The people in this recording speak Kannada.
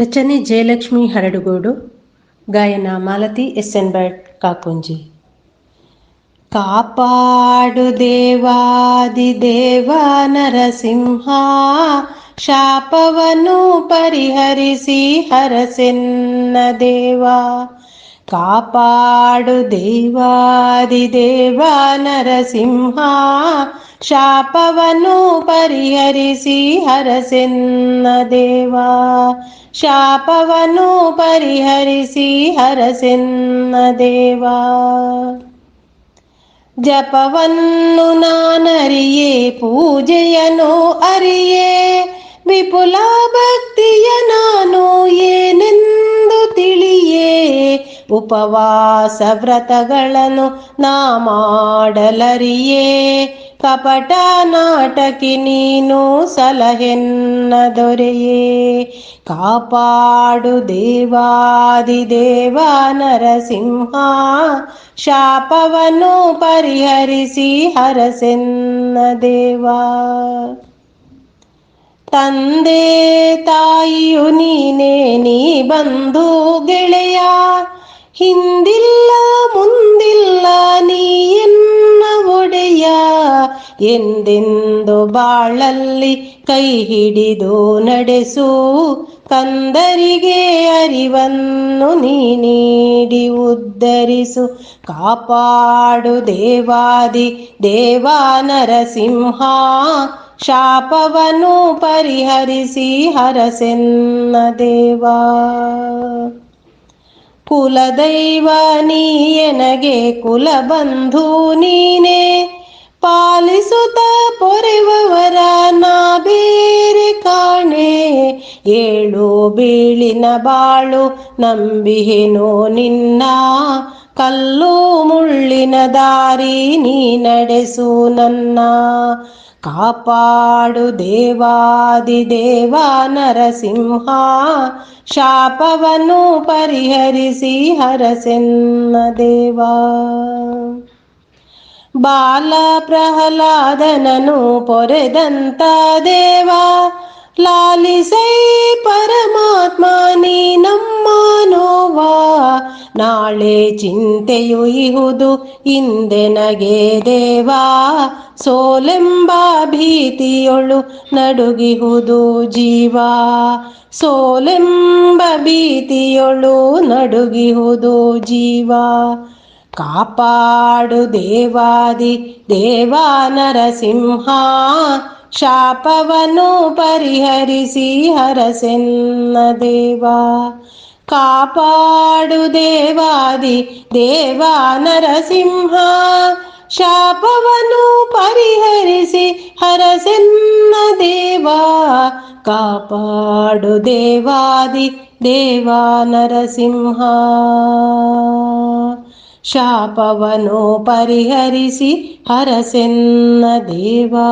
రచని జయలక్ష్మి హరడుగోడు గాయన మాలతి ఎస్ఎన్ బర్డ్ కాకుంజి. కాపాడు దేవాది దేవ నరసింహ శాపవను పరిహరిసి హరసిన్న దేవా. కాపాడు దేవాది దేవ నరసింహ శాపవను పరిహరిసి హరసిన్న దేవా. ಶಾಪವನ್ನು ಪರಿಹರಿಸಿ ಹರಸೆನ್ನ ದೇವ ಜಪವನ್ನು ನಾನರಿಯೇ ಪೂಜೆಯನು ಅರಿಯೇ ವಿಪುಲ ಭಕ್ತಿಯ ನಾನು ಏನೆಂದು ತಿಳಿಯೇ ಉಪವಾಸ ವ್ರತಗಳನ್ನು ನಾ ಮಾಡಲರಿಯೇ ಕಪಟ ನಾಟಕಿ ನೀನು ಸಲಹೆನ್ನ ದೊರೆಯೇ. ಕಾಪಾಡು ದೇವಾದಿ ದೇವ ನರಸಿಂಹ, ಶಾಪವನ್ನು ಪರಿಹರಿಸಿ ಹರಸೆನ್ನ ದೇವ. ತಂದೆ ತಾಯಿಯು ನೀನೇ, ನೀ ಬಂಧು ಗೆಳೆಯ, ಹಿಂದಿಲ್ಲ ಎಂದೆಂದು ಬಾಳಲ್ಲಿ ಕೈ ಹಿಡಿದು ನಡೆಸು, ಕಂದರಿಗೆ ಅರಿವನ್ನು ನೀ ನೀಡಿ ಉದ್ಧರಿಸು. ಕಾಪಾಡು ದೇವಾದಿ ದೇವ ನರಸಿಂಹ ಶಾಪವನ್ನು ಪರಿಹರಿಸಿ ಹರಸೆನ್ನ ದೇವಾ. ಕುಲದೈವ ನೀ ಎನಗೆ ಕುಲಬಂಧು ನೀನೇ ಪಾಲಿಸುತ್ತ ಪೊರೆವವರ ನಾ ಬೇರೆ ಕಾಣೆ. ಏಳು ಬೀಳಿನ ಬಾಳು ನಂಬಿಹೆನೋ ನಿನ್ನ. ಕಲ್ಲು ಮುಳ್ಳಿನ ದಾರಿ ನೀ ನಡೆಸು ನನ್ನ. ಕಾಪಾಡು ದೇವಾದಿ ದೇವ ನರಸಿಂಹ. ಶಾಪವನ್ನು ಪರಿಹರಿಸಿ ಹರಸೆನ್ನ ದೇವಾ. ಬಾಲ ಪ್ರಹ್ಲಾದನನು ಪೊರೆದಂತ ದೇವ, ಲಾಲಿಸೈ ಪರಮಾತ್ಮ ನೀ ನಮ್ಮ ನೋವಾ. ನಾಳೆ ಚಿಂತೆಯು ಇಹುದು ಇಂದೆನಗೆ ದೇವಾ. ಸೋಲೆಂಬ ಭೀತಿಯೊಳು ನಡುಗಿಹುದು ಜೀವಾ. ಸೋಲೆಂಬ ಭೀತಿಯೊಳು ನಡುಗಿಹುದು ಜೀವ. కాపాడు దేవాది దేవా నరసింహ శాపవను పరిహరిసి హరసిన్న దేవా. కాపాడు దేవాది దేవా నరసింహ శాపవను పరిహరిసి హరసిన్న దేవా. కాపాడు దేవాది దేవా నరసింహ. ಶಾಪವನ್ನು ಪರಿಹರಿಸಿ ಹರಸೆನ್ನ ದೇವಾ.